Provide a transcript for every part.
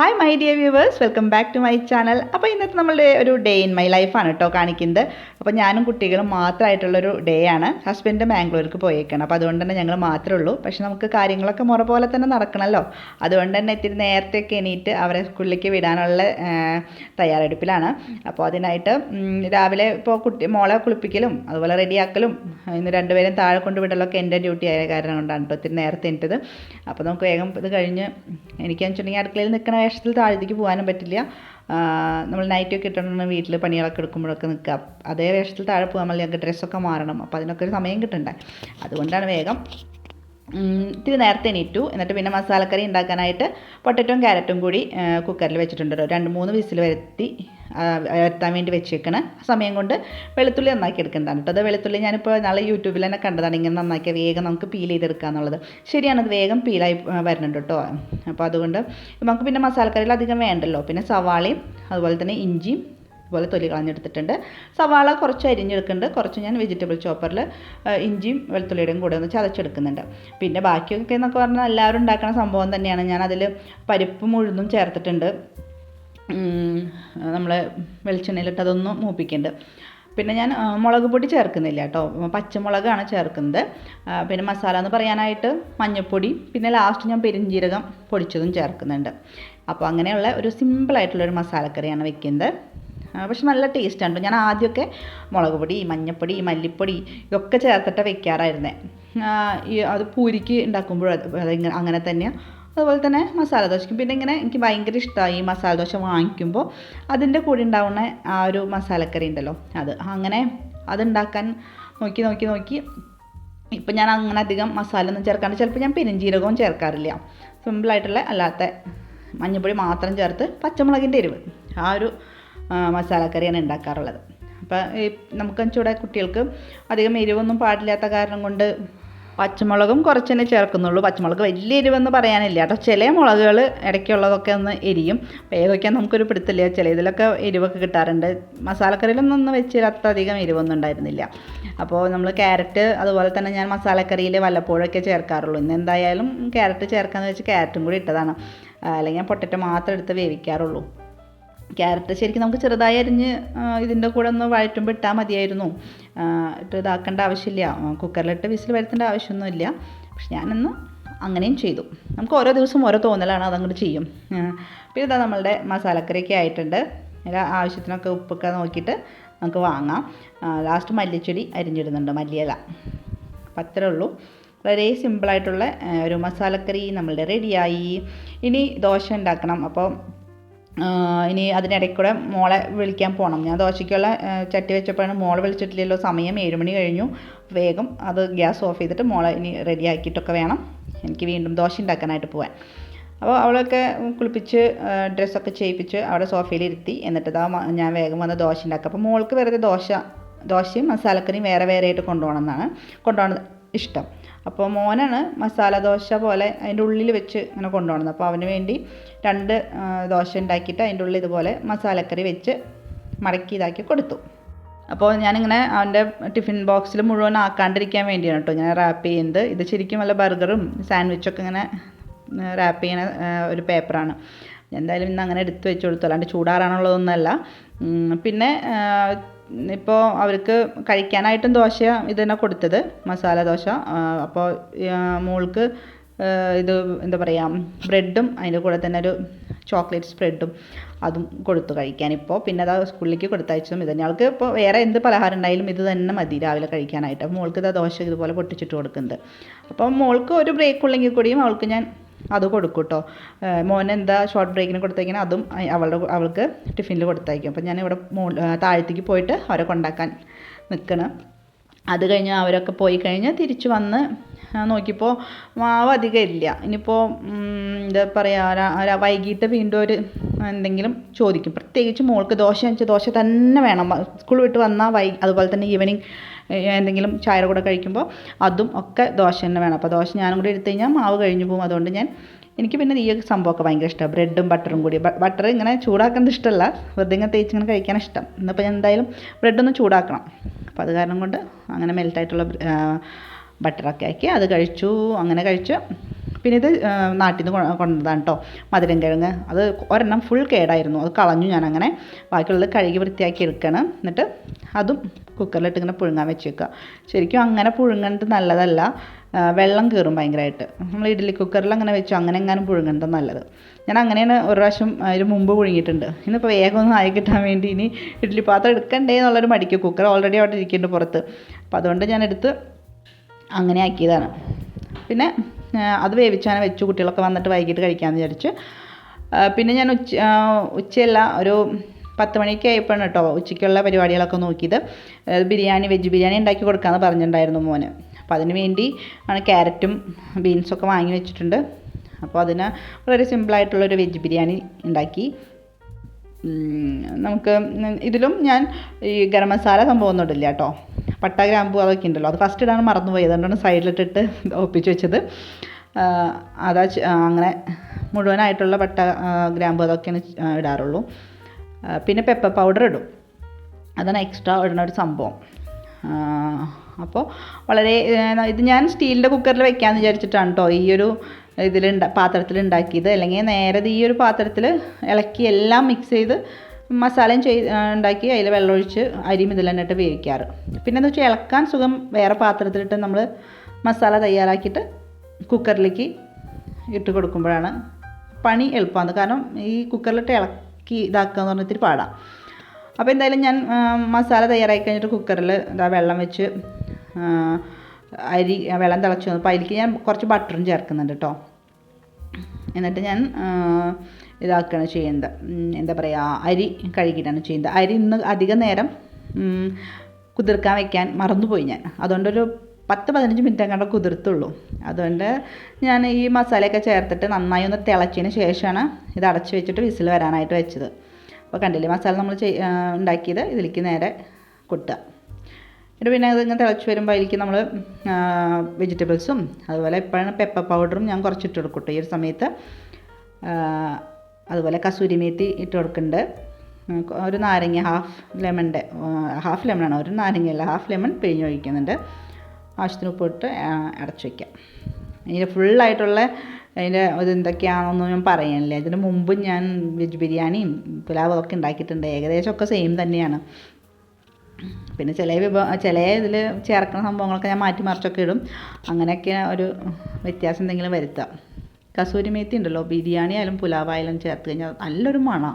Hi my dear viewers welcome back to my channel അപ്പോൾ ഇന്നത്തെ നമ്മളുടെ ഒരു ഡേ ഇൻ മൈ ലൈഫാണ് കേട്ടോ കാണിക്കുന്നത്. അപ്പോൾ ഞാനും കുട്ടികളും മാത്രമായിട്ടുള്ളൊരു ഡേ ആണ്. ഹസ്ബൻഡ് ബാംഗ്ലൂർക്ക് പോയേക്കാണ്. അപ്പോൾ അതുകൊണ്ട് തന്നെ ഞങ്ങൾ മാത്രമേ ഉള്ളൂ. പക്ഷേ നമുക്ക് കാര്യങ്ങളൊക്കെ മുറ പോലെ തന്നെ നടക്കണമല്ലോ അതുകൊണ്ട് തന്നെ ഇത്തിരി നേരത്തെയൊക്കെ എണീറ്റ് അവരെ സ്കൂളിലേക്ക് വിടാനുള്ള തയ്യാറെടുപ്പിലാണ്. അപ്പോൾ അതിനായിട്ട് രാവിലെ ഇപ്പോൾ കുട്ടി മോളെ കുളിപ്പിക്കലും അതുപോലെ റെഡിയാക്കലും ഇന്ന് രണ്ടുപേരും താഴെ കൊണ്ടുവിടലൊക്കെ എന്റെ ഡ്യൂട്ടി ആയ കാരണം കൊണ്ടാണ് കേട്ടോ ഇത്തിരി നേരത്തെ എണീറ്റത്. അപ്പോൾ നമുക്ക് വേഗം ഇത് കഴിഞ്ഞ് എനിക്കെന്ന് വെച്ചിട്ടുണ്ടെങ്കിൽ അടുക്കളയിൽ നിൽക്കുന്ന വേഷത്തിൽ താഴത്തേക്ക് പോകാനും പറ്റില്ല. നമ്മൾ നൈറ്റ് ഒക്കെ ഇട്ടിട്ടുണ്ട് വീട്ടിൽ പണികളൊക്കെ എടുക്കുമ്പോഴൊക്കെ നിൽക്കുക. അതേ വേഷത്തിൽ താഴെ പോകാൻ മതി. ഞങ്ങൾക്ക് ഡ്രസ്സൊക്കെ മാറണം. അപ്പോൾ അതിനൊക്കെ ഒരു സമയം കിട്ടണ്ടേ. അതുകൊണ്ടാണ് വേഗം ഇത്തിരി നേരത്തെ എണീറ്റു. എന്നിട്ട് പിന്നെ മസാലക്കറി ഉണ്ടാക്കാനായിട്ട് പൊട്ടറ്റോയും ക്യാരറ്റും കൂടി കുക്കറിൽ വെച്ചിട്ടുണ്ട് രണ്ട് മൂന്ന് വിസിൽ വരുത്തി വരുത്താൻ വേണ്ടി വെച്ചേക്കണ. സമയം കൊണ്ട് വെളുത്തുള്ളി നന്നാക്കി എടുക്കുന്നതാണ് കേട്ടോ അത് വെളുത്തുള്ളി ഞാനിപ്പോൾ നാളെ യൂട്യൂബിൽ തന്നെ കണ്ടതാണ്. ഇങ്ങനെ നന്നാക്കിയാൽ വേഗം നമുക്ക് പീൽ ചെയ്തെടുക്കുക എന്നുള്ളത് ശരിയാണ് അത് വേഗം പീലായി വരുന്നുണ്ട് കേട്ടോ അപ്പോൾ അതുകൊണ്ട് നമുക്ക് പിന്നെ മസാലക്കറിയിൽ അധികം വേണ്ടല്ലോ. പിന്നെ സവാളയും അതുപോലെ തന്നെ ഇഞ്ചിയും അതുപോലെ തൊലി കളഞ്ഞെടുത്തിട്ടുണ്ട്. സവാള കുറച്ച് അരിഞ്ഞെടുക്കുന്നുണ്ട്. കുറച്ച് ഞാൻ വെജിറ്റബിൾ ചോപ്പറിൽ ഇഞ്ചിയും വെളുത്തുള്ളിയുടെയും കൂടെ ഒന്ന് ചതച്ചെടുക്കുന്നുണ്ട്. പിന്നെ ബാക്കിയൊക്കെ എന്നൊക്കെ പറഞ്ഞാൽ എല്ലാവരും ഉണ്ടാക്കുന്ന സംഭവം തന്നെയാണ്. ഞാൻ അതിൽ പരിപ്പും ഉഴുന്നും ചേർത്തിട്ടുണ്ട്. നമ്മൾ വെളിച്ചെണ്ണയിലിട്ട് അതൊന്ന് മൂപ്പിക്കേണ്ട. പിന്നെ ഞാൻ മുളക് പൊടി ചേർക്കുന്നില്ല കേട്ടോ. പച്ചമുളകാണ് ചേർക്കുന്നത്. പിന്നെ മസാല എന്ന് പറയാനായിട്ട് മഞ്ഞൾപ്പൊടി പിന്നെ ലാസ്റ്റ് ഞാൻ പെരിഞ്ജീരകം പൊടിച്ചതും ചേർക്കുന്നുണ്ട്. അപ്പോൾ അങ്ങനെയുള്ള ഒരു സിമ്പിളായിട്ടുള്ളൊരു മസാലക്കറിയാണ് വെക്കുന്നത്. പക്ഷെ നല്ല ടേസ്റ്റാണ് ഞാൻ ആദ്യമൊക്കെ മുളക് പൊടി മഞ്ഞൾപ്പൊടി മല്ലിപ്പൊടി ഇതൊക്കെ ചേർത്തിട്ട് വെക്കാറായിരുന്നേ. അത് പൂരിക്ക് ഉണ്ടാക്കുമ്പോഴും അത് അങ്ങനെ തന്നെയാണ് അതുപോലെ തന്നെ മസാല ദോശയ്ക്കും. പിന്നെ ഇങ്ങനെ എനിക്ക് ഭയങ്കര ഇഷ്ടമായി ഈ മസാല ദോശ വാങ്ങിക്കുമ്പോൾ അതിന്റെ കൂടെ ഉണ്ടാവുന്ന ആ ഒരു മസാലക്കറി ഉണ്ടല്ലോ അത്. അങ്ങനെ അതുണ്ടാക്കാൻ നോക്കി നോക്കി നോക്കി. ഇപ്പം ഞാൻ അങ്ങനെ അധികം മസാല ഒന്നും ചേർക്കാണ്ട് ചിലപ്പോൾ ഞാൻ പെരുംജീരകവും ചേർക്കാറില്ല. സിമ്പിളായിട്ടുള്ള അല്ലാത്ത മഞ്ഞൾപ്പൊടി മാത്രം ചേർത്ത് പച്ചമുളകിന്റെ എരിവ് ആ ഒരു മസാലക്കറിയാണ് ഉണ്ടാക്കാറുള്ളത്. അപ്പോൾ നമുക്ക് ചൂടെ കുട്ടികൾക്ക് അധികം എരിവൊന്നും പാടില്ലാത്ത കാരണം കൊണ്ട് പച്ചമുളകും കുറച്ച് തന്നെ ചേർക്കുന്നുള്ളൂ. പച്ചമുളക് വലിയ എരിവെന്ന് പറയാനില്ല കേട്ടോ. ചില മുളകുകൾ ഇടയ്ക്കുള്ളതൊക്കെ ഒന്ന് എരിയും. അപ്പോൾ ഏതൊക്കെയാണ് നമുക്കൊരു പിടുത്തില്ല ചില ഇതിലൊക്കെ എരിവൊക്കെ കിട്ടാറുണ്ട്. മസാലക്കറിയിലൊന്നും ഒന്ന് വെച്ച് അത്രയധികം എരിവൊന്നും ഉണ്ടായിരുന്നില്ല. അപ്പോൾ നമ്മൾ ക്യാരറ്റ് അതുപോലെ തന്നെ ഞാൻ മസാലക്കറിയിൽ വല്ലപ്പോഴൊക്കെ ചേർക്കാറുള്ളൂ. ഇന്ന് എന്തായാലും ക്യാരറ്റ് ചേർക്കാമെന്ന് വെച്ച് ക്യാരറ്റും കൂടി ഇട്ടതാണ്. അല്ലെങ്കിൽ പൊട്ടറ്റോ മാത്രം എടുത്ത് വേവിക്കാറുള്ളൂ. ക്യാരറ്റ് ശരിക്കും നമുക്ക് ചെറുതായി അരിഞ്ഞ് ഇതിന്റെ കൂടെ ഒന്ന് വഴറ്റുമ്പോൾ ഇട്ടാൽ മതിയായിരുന്നു. ഇട്ട് ഇതാക്കേണ്ട ആവശ്യമില്ല. കുക്കറിലിട്ട് വിസിൽ വരുത്തേണ്ട ആവശ്യമൊന്നുമില്ല. പക്ഷെ ഞാനൊന്ന് അങ്ങനെയും ചെയ്തു. നമുക്ക് ഓരോ ദിവസം ഓരോ തോന്നലാണ് അതങ്ങോട്ട് ചെയ്യും. പിന്നെ ഇതാ നമ്മളുടെ മസാലക്കറിയൊക്കെ ആയിട്ടുണ്ട്. അതിൽ ആവശ്യത്തിനൊക്കെ ഉപ്പൊക്കെ നോക്കിയിട്ട് നമുക്ക് വാങ്ങാം. ലാസ്റ്റ് മല്ലിച്ചെടി അരിഞ്ഞിടുന്നുണ്ട് മല്ലിയില. അപ്പം അത്രേ ഉള്ളൂ. വളരെ സിമ്പിളായിട്ടുള്ള ഒരു മസാലക്കറി നമ്മളുടെ റെഡിയായി. ഇനി ദോശ ഉണ്ടാക്കണം. അപ്പോൾ ഇനി അതിനിടയ്ക്ക് കൂടെ മോളെ വിളിക്കാൻ പോകണം ഞാൻ ദോശയ്ക്കുള്ള ചട്ടി വെച്ചപ്പോഴാണ് മോളെ വിളിച്ചിട്ടില്ലല്ലോ. സമയം ഏഴ് മണി കഴിഞ്ഞു. വേഗം അത് ഗ്യാസ് ഓഫ് ചെയ്തിട്ട് മോളെ ഇനി റെഡി ആക്കിയിട്ടൊക്കെ വേണം. എനിക്ക് വീണ്ടും ദോശ ഉണ്ടാക്കാനായിട്ട് പോകാൻ അപ്പോൾ അവളൊക്കെ കുളിപ്പിച്ച് ഡ്രസ്സൊക്കെ ചെയ്യിപ്പിച്ച് അവിടെ സോഫയിൽ ഇരുത്തി. എന്നിട്ട് ഇതാ ഞാൻ വേഗം വന്ന് ദോശ ഉണ്ടാക്കുക അപ്പോൾ മോൾക്ക് വെറുതെ ദോശ ദോശയും മസാലക്കറിയും വേറെ വേറെ ആയിട്ട് കൊണ്ടുപോകണം എന്നാണ്. കൊണ്ടുപോകണം ഇഷ്ടം. അപ്പോൾ മോനാണ് മസാല ദോശ പോലെ അതിന്റെ ഉള്ളിൽ വെച്ച് ഇങ്ങനെ കൊണ്ടുപോകുന്നത്. അപ്പോൾ അവന് വേണ്ടി രണ്ട് ദോശ ഉണ്ടാക്കിയിട്ട് അതിന്റെ ഉള്ളിൽ ഇതുപോലെ മസാലക്കറി വെച്ച് മടക്കി ഇതാക്കി കൊടുത്തു. അപ്പോൾ ഞാനിങ്ങനെ അവന്റെ ടിഫിൻ ബോക്സിൽ മുഴുവൻ ആക്കാണ്ടിരിക്കാൻ വേണ്ടിയാണ് കേട്ടോ ഞാൻ റാപ്പ് ചെയ്യുന്നത്. ഇത് ശരിക്കും വല്ല ബർഗറും സാൻഡ്വിച്ചൊക്കെ ഇങ്ങനെ റാപ്പ് ചെയ്യുന്ന ഒരു പേപ്പറാണ് എന്തായാലും ഇന്ന് അങ്ങനെ എടുത്ത് വെച്ച് കൊടുത്തു. അല്ലാണ്ട് ചൂടാറാനുള്ളതൊന്നുമല്ല. ഉം, പിന്നെ ഇപ്പോൾ അവർക്ക് കഴിക്കാനായിട്ടും ദോശ ഇത് തന്നെ കൊടുത്തത് മസാല ദോശ. അപ്പോൾ മോൾക്ക് ഇത് എന്താ പറയുക ബ്രെഡും അതിന്റെ കൂടെ തന്നെ ഒരു ചോക്ലേറ്റ് സ്പ്രെഡും അതും കൊടുത്തു കഴിക്കാൻ. ഇപ്പോൾ പിന്നെ അത് സ്കൂളിലേക്ക് കൊടുത്തയച്ചതും ഇത് തന്നെ ആൾക്ക് ഇപ്പോൾ വേറെ എന്ത് പലഹാരം ഉണ്ടായാലും ഇത് തന്നെ മതി രാവിലെ കഴിക്കാനായിട്ട്. മോൾക്ക് ഇതാ ദോശ ഇതുപോലെ പൊട്ടിച്ചിട്ട് കൊടുക്കുന്നുണ്ട്. അപ്പം മോൾക്ക് ഒരു ബ്രേക്ക് ഉള്ളെങ്കിൽ കൂടിയും അവൾക്ക് ഞാൻ അത് കൊടുക്കും കേട്ടോ മോൻ എന്താ ഷോർട്ട് ബ്രേക്കിന് കൊടുത്തേക്കണം അതും അവളുടെ അവൾക്ക് ടിഫിനിൽ കൊടുത്തയക്കും. അപ്പം ഞാൻ ഇവിടെ മോ താഴത്തേക്ക് പോയിട്ട് അവരെ കൊണ്ടാക്കാൻ നിൽക്കണം അത് കഴിഞ്ഞ് അവരൊക്കെ പോയി കഴിഞ്ഞ് തിരിച്ച് വന്ന് നോക്കിയപ്പോൾ മാവ് അധികം ഇല്ല. ഇനിയിപ്പോൾ എന്താ പറയുക വൈകിട്ട് വീണ്ടും ഒരു എന്തെങ്കിലും ചോദിക്കും. പ്രത്യേകിച്ച് മോൾക്ക് ദോശ വെച്ചാൽ ദോശ തന്നെ വേണം. സ്കൂൾ വിട്ട് വന്നാൽ വൈ അതുപോലെ തന്നെ ഈവനിങ് എന്തെങ്കിലും ചായയുടെ കൂടെ കഴിക്കുമ്പോൾ അതും ഒക്കെ ദോശ തന്നെ വേണം. അപ്പോൾ ദോശ ഞാനും കൂടി എടുത്തു കഴിഞ്ഞാൽ മാവ് കഴിഞ്ഞു പോകും. അതുകൊണ്ട് ഞാൻ എനിക്ക് പിന്നെ ഈ സംഭവമൊക്കെ ഭയങ്കര ഇഷ്ടമാണ് ബ്രെഡും ബട്ടറും കൂടി. ബട്ടർ ഇങ്ങനെ ചൂടാക്കുന്നത് ഇഷ്ടമല്ല വെറുതെ ഇങ്ങനെ തേച്ച് ഇങ്ങനെ കഴിക്കാൻ ഇഷ്ടം. ഇന്നിപ്പോൾ ഞാൻ എന്തായാലും ബ്രെഡൊന്ന് ചൂടാക്കണം. അപ്പോൾ അത് കാരണം കൊണ്ട് അങ്ങനെ മെൽറ്റായിട്ടുള്ള ബട്ടറൊക്കെ ആക്കി അത് കഴിച്ചു. അങ്ങനെ കഴിച്ചു പിന്നെ ഇത് നാട്ടിൽ നിന്ന് കൊണ്ടതാണ് കേട്ടോ മധുരം കിഴങ്ങ്. അത് ഒരെണ്ണം ഫുൾ കേടായിരുന്നു. അത് കളഞ്ഞു ഞാൻ അങ്ങനെ ബാക്കിയുള്ളത് കഴുകി വൃത്തിയാക്കി എടുക്കണം. എന്നിട്ട് അതും കുക്കറിലിട്ട് ഇങ്ങനെ പുഴുങ്ങാൻ വെച്ചേക്കുക ശരിക്കും അങ്ങനെ പുഴുങ്ങേണ്ടത് നല്ലതല്ല. വെള്ളം കയറും ഭയങ്കരമായിട്ട് നമ്മൾ ഇഡ്ഡലി കുക്കറിൽ അങ്ങനെ വെച്ചു അങ്ങനെ എങ്ങാനും പുഴുങ്ങേണ്ടത് നല്ലത്. ഞാൻ അങ്ങനെയാണ് ഒരു പ്രാവശ്യം അതിന് മുമ്പ് പുഴുങ്ങിയിട്ടുണ്ട്. ഇന്നിപ്പോൾ വേഗം ഒന്ന് ആയി കിട്ടാൻ വേണ്ടി ഇനി ഇഡ്ഡലി പാത്രം എടുക്കണ്ടേ എന്നുള്ളൊരു മടിക്ക് കുക്കർ ഓൾറെഡി അവിടെ ഇരിക്കുന്നുണ്ട് പുറത്ത്. അപ്പോൾ അതുകൊണ്ട് ഞാൻ എടുത്ത് അങ്ങനെ ആക്കിയതാണ്. പിന്നെ അത് വേവിച്ചാണ് വെച്ചു. കുട്ടികളൊക്കെ വന്നിട്ട് വൈകിട്ട് കഴിക്കാമെന്ന് വിചാരിച്ച്. പിന്നെ ഞാൻ ഉച്ച ഉച്ചയല്ല ഒരു പത്ത് മണിയൊക്കെ ആയപ്പോഴാണ് കേട്ടോ ഉച്ചയ്ക്കുള്ള പരിപാടികളൊക്കെ നോക്കിയത്. ബിരിയാണി വെജ് ബിരിയാണി ഉണ്ടാക്കി കൊടുക്കാമെന്ന് പറഞ്ഞിട്ടുണ്ടായിരുന്നു മോന്. അപ്പോൾ അതിന് വേണ്ടി ആണ് ക്യാരറ്റും ബീൻസൊക്കെ വാങ്ങി വെച്ചിട്ടുണ്ട്. അപ്പോൾ അതിന് വളരെ സിമ്പിളായിട്ടുള്ളൊരു വെജ് ബിരിയാണി ഉണ്ടാക്കി. നമുക്ക് ഇതിലും ഞാൻ ഈ ഗരം മസാല സംഭവമൊന്നും ഇടില്ല കേട്ടോ. പട്ട ഗ്രാമ്പു അതൊക്കെ ഉണ്ടല്ലോ. അത് ഫസ്റ്റ് ഇടാൻ മറന്നുപോയി. അതുകൊണ്ടാണ് സൈഡിലിട്ടിട്ട് ഒപ്പിച്ച് വെച്ചത്. അതാ അങ്ങനെ മുഴുവനായിട്ടുള്ള പട്ട ഗ്രാമ്പു അതൊക്കെയാണ് ഇടാറുള്ളൂ. പിന്നെ പെപ്പർ പൗഡർ ഇടും. അതാണ് എക്സ്ട്രാ ഇടുന്ന ഒരു സംഭവം. അപ്പോൾ വളരെ ഇത് ഞാൻ സ്റ്റീലിന്റെ കുക്കറിൽ വെക്കാമെന്ന് വിചാരിച്ചിട്ടാണ് കേട്ടോ ഈ ഒരു ഇതിൽ പാത്രത്തിൽ ഉണ്ടാക്കിയത് അല്ലെങ്കിൽ നേരെ ഈ ഒരു പാത്രത്തിൽ ഇളക്കി എല്ലാം മിക്സ് ചെയ്ത് മസാലയും ചെയ്ത് ഉണ്ടാക്കി അതിൽ വെള്ളമൊഴിച്ച് അരിയും ഇതിൽ തന്നെ ഇട്ട് വേവിക്കാറ്. പിന്നെ എന്ന് വെച്ചാൽ ഇളക്കാൻ സുഖം വേറെ പാത്രത്തിലിട്ട് നമ്മൾ മസാല തയ്യാറാക്കിയിട്ട് കുക്കറിലേക്ക് ഇട്ട് കൊടുക്കുമ്പോഴാണ് പണി എളുപ്പമാണ് കാരണം ഈ കുക്കറിലിട്ട് ഇളക്കി ഇതാക്കുക എന്ന് പറഞ്ഞിട്ട് പാടാം. അപ്പോൾ എന്തായാലും ഞാൻ മസാല തയ്യാറാക്കി കഴിഞ്ഞിട്ട് കുക്കറിൽ ഇതാ വെള്ളം വെച്ച് അരി വെള്ളം തിളച്ച് വന്നു അപ്പോൾ അതിലേക്ക് ഞാൻ കുറച്ച് ബട്ടറും ചേർക്കുന്നുണ്ട് കേട്ടോ എന്നിട്ട് ഞാൻ ഇതാക്കുകയാണ് ചെയ്യുന്നത് എന്താ പറയുക അരി കഴുകിയിട്ടാണ് ചെയ്യുന്നത് അരി ഇന്ന് അധികം നേരം കുതിർക്കാൻ വെക്കാൻ മറന്നുപോയി ഞാൻ. അതുകൊണ്ടൊരു പത്ത് പതിനഞ്ച് മിനിറ്റ് അങ്ങോട്ട് കുതിർത്തുള്ളൂ. അതുകൊണ്ട് ഞാൻ ഈ മസാലയൊക്കെ ചേർത്തിട്ട് നന്നായി ഒന്ന് തിളച്ചതിന് ശേഷമാണ് ഇത് അടച്ചു വെച്ചിട്ട് വിസിൽ വരാനായിട്ട് വെച്ചത്. അപ്പോൾ കണ്ടില്ലേ മസാല നമ്മൾ ഉണ്ടാക്കിയത്? ഇതിലേക്ക് നേരെ കൊട്ടുക. എന്നിട്ട് പിന്നെ അത് ഇങ്ങനെ തിളച്ച് വരുമ്പോൾ അതിലേക്ക് നമ്മൾ വെജിറ്റബിൾസും അതുപോലെ ഇപ്പോഴാണ് പെപ്പർ പൗഡറും ഞാൻ കുറച്ചിട്ട് കൊടുക്കട്ടെ. ഈ ഒരു സമയത്ത് അതുപോലെ കസൂരി മേത്തി ഇട്ട് കൊടുക്കുന്നുണ്ട് ഒരു നാരങ്ങ ഹാഫ് ലെമണിന്റെ ഹാഫ് ലെമണാണ് ഒരു നാരങ്ങയല്ല ഹാഫ് ലെമൺ പിഴിഞ്ഞ് ഒഴിക്കുന്നുണ്ട് ആവശ്യത്തിന് ഉപ്പിട്ട് അടച്ച് വയ്ക്കാം ഇതിന്റെ ഫുള്ളായിട്ടുള്ള അതിന്റെ ഇത് എന്തൊക്കെയാണെന്നൊന്നും ഞാൻ പറയാനില്ല. ഇതിന് മുമ്പ് ഞാൻ വെജ് ബിരിയാണിയും പുലാവും ഒക്കെ ഉണ്ടാക്കിയിട്ടുണ്ട്. ഏകദേശം ഒക്കെ സെയിം തന്നെയാണ്. പിന്നെ ചില വിഭവം ചില ഇതിൽ ചേർക്കുന്ന സംഭവങ്ങളൊക്കെ ഞാൻ മാറ്റി മറിച്ചൊക്കെ ഇടും. അങ്ങനെയൊക്കെ ഒരു വ്യത്യാസം എന്തെങ്കിലും വരുത്താം. കസൂരി മേത്തി ഉണ്ടല്ലോ. ബിരിയാണി ആയാലും പുലാവായാലും ചേർത്ത് കഴിഞ്ഞാൽ നല്ലൊരു മണം.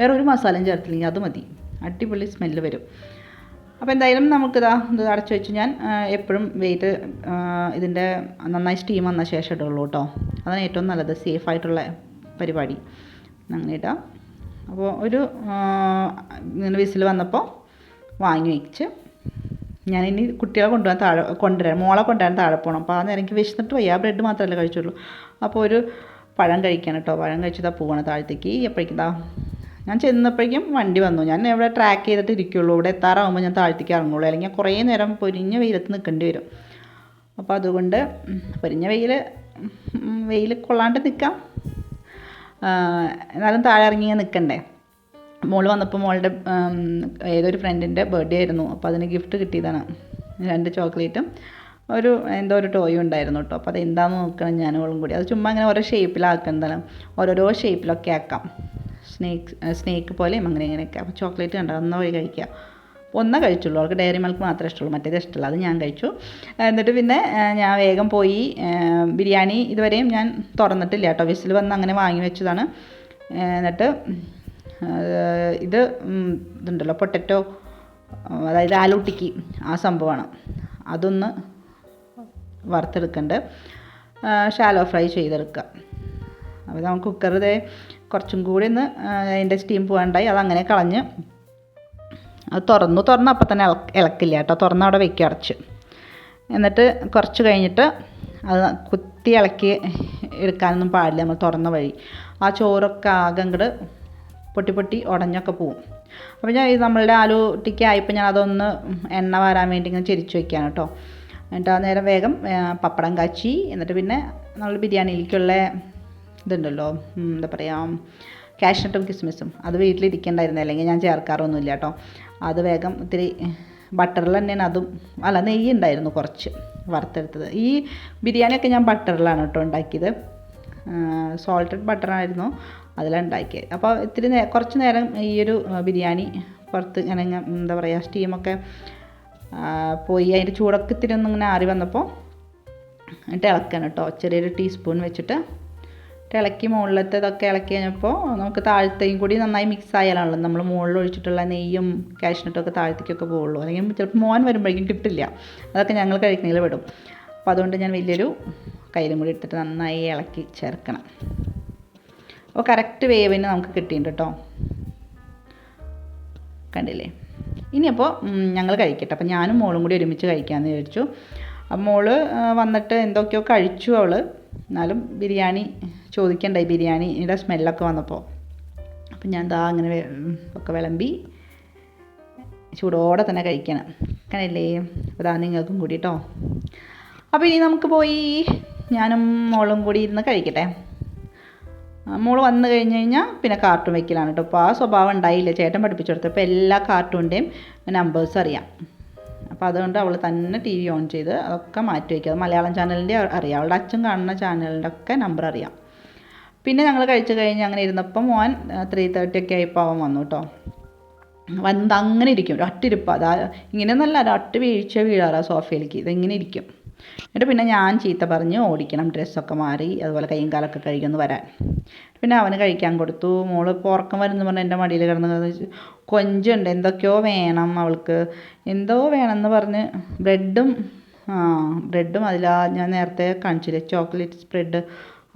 വേറെ ഒരു മസാലയും ചേർത്തില്ലെങ്കിൽ അത് മതി. അടിപൊളി സ്മെല്ല് വരും. അപ്പോൾ എന്തായാലും നമുക്കിതാ ഇത് അടച്ചു വെച്ച്. ഞാൻ എപ്പോഴും വെയിറ്റ് ഇതിന്റെ നന്നായി സ്റ്റീം വന്ന ശേഷം ഇടുള്ളൂ കേട്ടോ അതാണ് ഏറ്റവും നല്ലത് സേഫ് ആയിട്ടുള്ള പരിപാടി. അങ്ങനെ ഇട്ടാം അപ്പോൾ ഒരു ഇങ്ങനെ വിസിൽ വന്നപ്പോൾ വാങ്ങി വെച്ച്. ഇനി കുട്ടികളെ കൊണ്ടുപോകാൻ താഴെ കൊണ്ടുവരാൻ മോളെ കൊണ്ടുവരാൻ താഴെ പോകണം അപ്പോൾ ആ നേരം എനിക്ക് വിശന്നിട്ട് വയ്യ. ബ്രെഡ് മാത്രമല്ലേ കഴിച്ചുള്ളൂ. അപ്പോൾ ഒരു പഴം കഴിക്കാൻ കേട്ടോ പഴം കഴിച്ചതാ പോവാണ് താഴത്തേക്ക്. എപ്പോഴേക്കും ഞാൻ ചെന്നപ്പോഴേക്കും വണ്ടി വന്നു. ഞാൻ ഇവിടെ ട്രാക്ക് ചെയ്തിട്ട് ഇരിക്കുള്ളൂ. ഇവിടെ എത്താറാകുമ്പോൾ ഞാൻ താഴ്ത്തിക്ക് ഇറങ്ങുള്ളൂ. അല്ലെങ്കിൽ കുറേ നേരം പൊരിഞ്ഞ വെയിലത്ത് നിൽക്കേണ്ടി വരും. അപ്പോൾ അതുകൊണ്ട് പൊരിഞ്ഞ വെയിൽ വെയിൽ കൊള്ളാണ്ട് നിൽക്കാം എന്നാലും താഴെ ഇറങ്ങി ഞാൻ നിൽക്കണ്ടേ മോൾ വന്നപ്പോൾ മോളുടെ ഏതൊരു ഫ്രണ്ടിന്റെ ബർത്ത്ഡേ ആയിരുന്നു. അപ്പോൾ അതിന് ഗിഫ്റ്റ് കിട്ടിയതാണ്. രണ്ട് ചോക്ലേറ്റും ഒരു എന്തോ ഒരു ടോയും ഉണ്ടായിരുന്നു കേട്ടോ അപ്പോൾ അത് എന്താണെന്ന് നോക്കണം അവളും കൂടി. അത് ചുമ്മാ അങ്ങനെ ഓരോ ഷേപ്പിലാക്കുന്നതാണ് ഓരോരോ ഷേപ്പിലൊക്കെ ആക്കാം. സ്നേക്ക് സ്നേക്ക് പോലെയും അങ്ങനെ ഇങ്ങനെയൊക്കെ. അപ്പോൾ ചോക്ലേറ്റ് കണ്ട? ഒന്ന വഴി കഴിക്കുക. ഒന്നേ കഴിച്ചുള്ളൂ. അവൾക്ക് ഡയറി മിൽക്ക് മാത്രമേ ഇഷ്ടമുള്ളൂ. മറ്റേത് ഇഷ്ടമല്ല. അത് ഞാൻ കഴിച്ചു. എന്നിട്ട് പിന്നെ ഞാൻ വേഗം പോയി ബിരിയാണി ഇതുവരെയും ഞാൻ തുറന്നിട്ടില്ല കേട്ടോ. വിസിൽ വന്ന് അങ്ങനെ വാങ്ങി വെച്ചതാണ്. എന്നിട്ട് ഇത് ഇതുണ്ടല്ലോ പൊട്ടറ്റോ അതായത് ആലൂട്ടിക്ക് ആ സംഭവമാണ്. അതൊന്ന് വറുത്തെടുക്കണ്ട്. ഷാലോ ഫ്രൈ ചെയ്തെടുക്കുക. അപ്പോൾ നമുക്ക് കുക്കർ ഇതേ കുറച്ചും കൂടി ഒന്ന് അതിന്റെ സ്റ്റീം പോകാണ്ടായി അതങ്ങനെ കളഞ്ഞ് അത് തുറന്നു. തുറന്ന് അപ്പം തന്നെ ഇളക്ക് ഇളക്കില്ല കേട്ടോ. തുറന്ന് അവിടെ വെക്കുക അടച്ച് എന്നിട്ട് കുറച്ച് കഴിഞ്ഞിട്ട് അത് കുത്തി ഇളക്കി എടുക്കാനൊന്നും പാടില്ല. നമ്മൾ തുറന്ന വഴി. ആ ചോറൊക്കെ ആകെ അങ്ങോട്ട് പൊട്ടി പൊട്ടി ഉടഞ്ഞൊക്കെ പോവും. അപ്പോൾ ഞാൻ ഇത് നമ്മളുടെ ആലു ടിക്ക ആയപ്പോൾ ഞാൻ അതൊന്ന് എണ്ണ വരാൻ വേണ്ടി ഇങ്ങനെ ചെരിച്ച് വെക്കുകയാണ് കേട്ടോ. എന്നിട്ട് ആ നേരം വേഗം പപ്പടം കാച്ചി. എന്നിട്ട് പിന്നെ നമ്മൾ ബിരിയാണിയിലേക്കുള്ള ഇതുണ്ടല്ലോ. എന്താ പറയുക കാഷ്നട്ടും കിസ്മിസും അത് വീട്ടിലിരിക്കേണ്ടായിരുന്നു. അല്ലെങ്കിൽ ഞാൻ ചേർക്കാറൊന്നുമില്ല കേട്ടോ. അത് വേഗം ഇത്തിരി ബട്ടറിൽ തന്നെയാണ് അതും അല്ല നെയ്യ് ഉണ്ടായിരുന്നു കുറച്ച് വറുത്തെടുത്തത്. ഈ ബിരിയാണിയൊക്കെ ഞാൻ ബട്ടറിലാണ് കേട്ടോ ഉണ്ടാക്കിയത്. സോൾട്ടഡ് ബട്ടറായിരുന്നു അതിലാണ് ഉണ്ടാക്കിയത്. അപ്പോൾ ഇത്തിരി നേ കുറച്ച് നേരം ഈ ഒരു ബിരിയാണി പുറത്ത് ഇങ്ങനെ എന്താ പറയുക സ്റ്റീമൊക്കെ പോയി അതിന്റെ ചൂടൊക്കെ ഇത്തിരി ഒന്നിങ്ങനെ ആറി വന്നപ്പോൾ എന്നിട്ട് ഇളക്കണം കേട്ടോ. ചെറിയൊരു ടീസ്പൂൺ വെച്ചിട്ട് ഇളക്കി മുകളിലത്തേതൊക്കെ ഇളക്കി കഴിഞ്ഞപ്പോൾ നമുക്ക് താഴത്തെയും കൂടി നന്നായി മിക്സ് ആയാലാണല്ലോ. നമ്മൾ മുകളിൽ ഒഴിച്ചിട്ടുള്ള നെയ്യും കാഷ്നട്ടൊക്കെ താഴത്തേക്കൊക്കെ പോവുള്ളൂ. അല്ലെങ്കിൽ ചിലപ്പോൾ മോൻ വരുമ്പോഴേക്കും കിട്ടില്ല. അതൊക്കെ ഞങ്ങൾ കഴിക്കുന്നതിൽ വിടും അപ്പോൾ അതുകൊണ്ട് ഞാൻ വലിയൊരു കയ്യിലും കൂടി എടുത്തിട്ട് നന്നായി ഇളക്കി ചേർക്കണം. അപ്പോൾ കറക്റ്റ് വേവിന് നമുക്ക് കിട്ടിയിട്ടുണ്ട് കേട്ടോ. കണ്ടില്ലേ? ഇനിയപ്പോൾ ഞങ്ങൾ കഴിക്കട്ടെ. അപ്പോൾ ഞാനും മോളും കൂടി ഒരുമിച്ച് കഴിക്കാമെന്ന് വിചാരിച്ചു. അപ്പം മോൾ വന്നിട്ട് എന്തൊക്കെയോ കഴിച്ചു അവൾ എന്നാലും ബിരിയാണി ചോദിക്കണ്ടായി ബിരിയാണിയുടെ സ്മെല്ലൊക്കെ വന്നപ്പോൾ അപ്പം ഞാൻ ദാ അങ്ങനെ ഒക്കെ വിളമ്പി ചൂടോടെ തന്നെ കഴിക്കണം. കണ്ടില്ലേ അതാ നിങ്ങൾക്കും കൂടി കേട്ടോ അപ്പോൾ ഇനി നമുക്ക് പോയി ഞാനും മോളും കൂടി ഇരുന്ന് കഴിക്കട്ടെ. മോൾ വന്നു കഴിഞ്ഞ് കഴിഞ്ഞാൽ പിന്നെ കാർട്ടൂൺ വെക്കലാണ് കേട്ടോ അപ്പോൾ ആ സ്വഭാവം ഉണ്ടായില്ല. ചേട്ടൻ പഠിപ്പിച്ചു കൊടുത്തു അപ്പോൾ എല്ലാ കാർട്ടൂണിന്റെയും നമ്പേഴ്സ് അറിയാം. അപ്പോൾ അതുകൊണ്ട് അവൾ തന്നെ ടി വി ഓൺ ചെയ്ത് അതൊക്കെ മാറ്റി വയ്ക്കുക അത് മലയാളം ചാനലിന്റെ അറിയാം. അവളുടെ അച്ഛൻ കാണുന്ന ചാനലിന്റെ ഒക്കെ നമ്പർ അറിയാം. പിന്നെ ഞങ്ങൾ കഴിച്ചു കഴിഞ്ഞ് അങ്ങനെ ഇരുന്നപ്പോൾ മോൻ ത്രീ തേർട്ടി ഒക്കെ ആയപ്പോൾ അവൻ വന്നു കേട്ടോ വന്ന് അങ്ങനെ ഇരിക്കും. ഒറ്റിരിപ്പ് അതാ ഇങ്ങനെയൊന്നല്ല ഒറ്റ വീഴ്ച വീഴാറാ സോഫയിലേക്ക്. ഇതിങ്ങനെ ഇരിക്കും. എന്നിട്ട് പിന്നെ ഞാൻ ചീത്ത പറഞ്ഞ് ഓടിക്കണം ഡ്രസ്സൊക്കെ മാറി അതുപോലെ കൈയും കാലൊക്കെ കഴുകിയൊന്ന് വരാൻ. പിന്നെ അവന് കഴിക്കാൻ കൊടുത്തു. മോൾ ഉറക്കം വരുന്നു പറഞ്ഞ് എന്റെ മടിയിൽ കിടന്ന് കൊഞ്ചുണ്ട് എന്തൊക്കെയോ വേണം അവൾക്ക്. എന്തോ വേണമെന്ന് പറഞ്ഞ് ബ്രെഡും ആ ബ്രെഡും അതിലാ ഞാൻ നേരത്തെ കാണിച്ചില്ലേ ചോക്ലേറ്റ് സ്പ്രെഡ്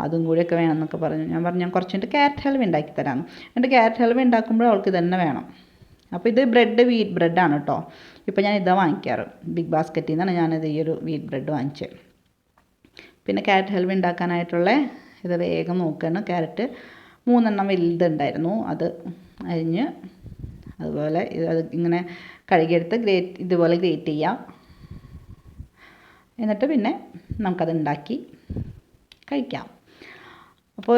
അതും കൂടിയൊക്കെ വേണമെന്നൊക്കെ പറഞ്ഞു. ഞാൻ പറഞ്ഞു ഞാൻ കുറച്ചിട്ട് ക്യാരറ്റ് ഹൽവ ഉണ്ടാക്കി തരാമെന്ന് എന്നിട്ട് ക്യാരറ്റ് ഹൽവ ഉണ്ടാക്കുമ്പോൾ അവൾക്ക് ഇതന്നെ വേണം. അപ്പോൾ ഇത് ബ്രെഡ് വീറ്റ് ബ്രെഡാണ് കേട്ടോ ഇപ്പോൾ ഞാൻ ഇതാ വാങ്ങിക്കാറ്. ബിഗ് ബാസ്ക്കറ്റിൽ നിന്നാണ് ഞാനിത് ഈ ഒരു വീറ്റ് ബ്രെഡ് വാങ്ങിച്ചത് പിന്നെ ക്യാരറ്റ് ഹൽവ ഉണ്ടാക്കാനായിട്ടുള്ള ഇത് വേഗം നോക്കുകയാണ് ക്യാരറ്റ് മൂന്നെണ്ണം വലുതുണ്ടായിരുന്നു. അത് അരിഞ്ഞ് അതുപോലെ അത് ഇങ്ങനെ കഴുകിയെടുത്ത് ഗ്രേറ്റ് ഇതുപോലെ ഗ്രേറ്റ് ചെയ്യാം. എന്നിട്ട് പിന്നെ നമുക്കത് ഉണ്ടാക്കി കഴിക്കാം. അപ്പോൾ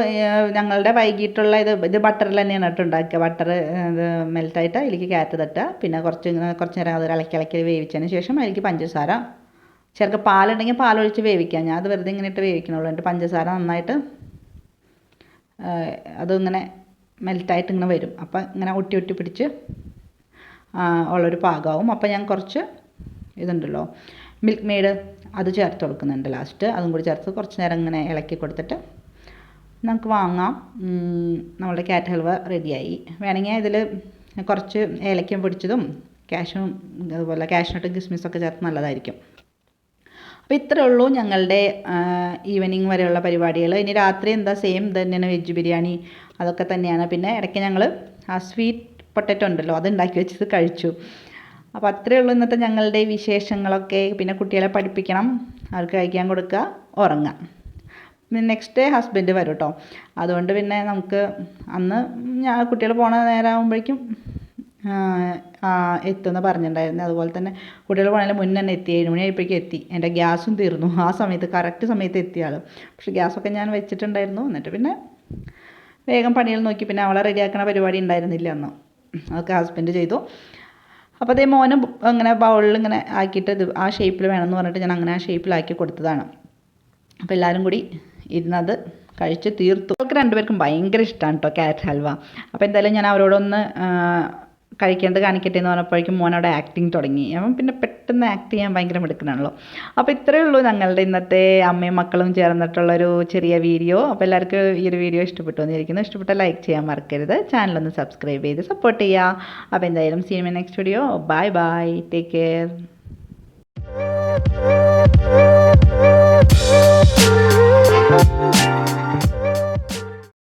ഞങ്ങളുടെ വൈകിട്ടുള്ള ഇത് ഇത് ബട്ടറിൽ തന്നെയാണ് കേട്ടോ ഉണ്ടാക്കുക. ബട്ടർ ഇത് മെൽറ്റായിട്ട് അതിലേക്ക് ക്യാരറ്റ് തട്ടുക. പിന്നെ കുറച്ച് കുറച്ച് നേരം അത് ഇളക്കി ഇളക്കി വേവിച്ചതിന് ശേഷം അതിലേക്ക് പഞ്ചസാര ചിലർക്ക് പാലുണ്ടെങ്കിൽ പാലൊഴിച്ച് വേവിക്കാം. ഞാൻ അത് വെറുതെ ഇങ്ങനെ ഇട്ട് വേവിക്കണുള്ളൂ. എന്നിട്ട് പഞ്ചസാര നന്നായിട്ട് അതിങ്ങനെ മെൽറ്റായിട്ട് ഇങ്ങനെ വരും. അപ്പോൾ ഇങ്ങനെ ഒട്ടി ഒട്ടി പിടിച്ച് ഉള്ളൊരു പാകമാവും. അപ്പം ഞാൻ കുറച്ച് ഇതുണ്ടല്ലോ മിൽക്ക് മെയ്ഡ് അത് ചേർത്ത് കൊടുക്കുന്നുണ്ട് ലാസ്റ്റ് അതും കൂടി ചേർത്ത് കുറച്ച് നേരം ഇങ്ങനെ ഇളക്കി കൊടുത്തിട്ട് നമുക്ക് വാങ്ങാം. നമ്മളുടെ ക്യാറ്റ് ഹൽവ റെഡിയായി വേണമെങ്കിൽ ഇതിൽ കുറച്ച് ഏലക്കം പൊടിച്ചതും ക്യാഷും അതുപോലെ ക്യാഷ്നട്ടും കിസ്മിസൊക്കെ ചേർത്ത് നല്ലതായിരിക്കും. അപ്പോൾ ഇത്രയേ ഉള്ളൂ ഞങ്ങളുടെ ഈവനിങ് വരെയുള്ള പരിപാടികൾ. ഇനി രാത്രി എന്താ സെയിം തന്നെയാണ് വെജ് ബിരിയാണി അതൊക്കെ തന്നെയാണ്. പിന്നെ ഇടയ്ക്ക് ഞങ്ങൾ ആ സ്വീറ്റ് പൊട്ടറ്റോ ഉണ്ടല്ലോ അത് ഉണ്ടാക്കി വെച്ചത് കഴിച്ചു. അപ്പോൾ അത്രയേ ഉള്ളൂ ഇന്നത്തെ ഞങ്ങളുടെ വിശേഷങ്ങളൊക്കെ. പിന്നെ കുട്ടികളെ പഠിപ്പിക്കണം അവർക്ക് കഴിക്കാൻ കൊടുക്കുക ഉറങ്ങാം നെക്സ്റ്റ് ഡേ ഹസ്ബൻഡ് വരും കേട്ടോ അതുകൊണ്ട് പിന്നെ നമുക്ക് അന്ന് ഞാൻ കുട്ടികൾ പോണ നേരമാകുമ്പോഴേക്കും എത്തുമെന്ന് പറഞ്ഞിട്ടുണ്ടായിരുന്നു അതുപോലെ തന്നെ കുട്ടികൾ പോണതിന് മുന്നേ തന്നെ എത്തി. ഏഴ് മണിയായപ്പോഴേക്കും എത്തി. എന്റെ ഗ്യാസും തീർന്നു. ആ സമയത്ത് കറക്റ്റ് സമയത്ത് എത്തിയ ആൾ പക്ഷേ ഗ്യാസൊക്കെ ഞാൻ വെച്ചിട്ടുണ്ടായിരുന്നു. എന്നിട്ട് പിന്നെ വേഗം പണികൾ നോക്കി. പിന്നെ അവളെ റെഡിയാക്കണ പരിപാടി ഉണ്ടായിരുന്നില്ല അന്ന്. അതൊക്കെ ഹസ്ബൻഡ് ചെയ്തു. അപ്പോൾ അതേ മോനും അങ്ങനെ ബൗളിൽ ഇങ്ങനെ ആക്കിയിട്ട് ഇത് ആ ഷേപ്പിൽ വേണമെന്ന് പറഞ്ഞിട്ട് ഞാൻ അങ്ങനെ ആ ഷേപ്പിലാക്കി കൊടുത്തതാണ്. അപ്പോൾ എല്ലാവരും കൂടി ഇരുന്നത് കഴിച്ച് തീർത്തു. അവർക്ക് രണ്ടുപേർക്കും ഭയങ്കര ഇഷ്ടമാണ് കേട്ടോ ക്യാരറ്റ് ഹൽവ. അപ്പോൾ എന്തായാലും ഞാൻ അവരോടൊന്ന് കഴിക്കേണ്ടത് കാണിക്കട്ടെ എന്ന് പറഞ്ഞപ്പോഴേക്കും മോനോട് ആക്ടിങ് തുടങ്ങി. അപ്പം പിന്നെ പെട്ടെന്ന് ആക്ട് ചെയ്യാൻ ഭയങ്കര മിടുക്കനാണല്ലോ. അപ്പോൾ ഇത്രയേ ഉള്ളൂ ഞങ്ങളുടെ ഇന്നത്തെ അമ്മയും മക്കളും ചേർന്നിട്ടുള്ളൊരു ചെറിയ വീഡിയോ. അപ്പോൾ എല്ലാവർക്കും ഈ ഒരു വീഡിയോ ഇഷ്ടപ്പെട്ടു എന്നിരിക്കുന്നു. ഇഷ്ടപ്പെട്ട ലൈക്ക് ചെയ്യാൻ മറക്കരുത്. ചാനലൊന്ന് സബ്സ്ക്രൈബ് ചെയ്ത് സപ്പോർട്ട് ചെയ്യുക അപ്പോൾ എന്തായാലും Seema next video bye bye take care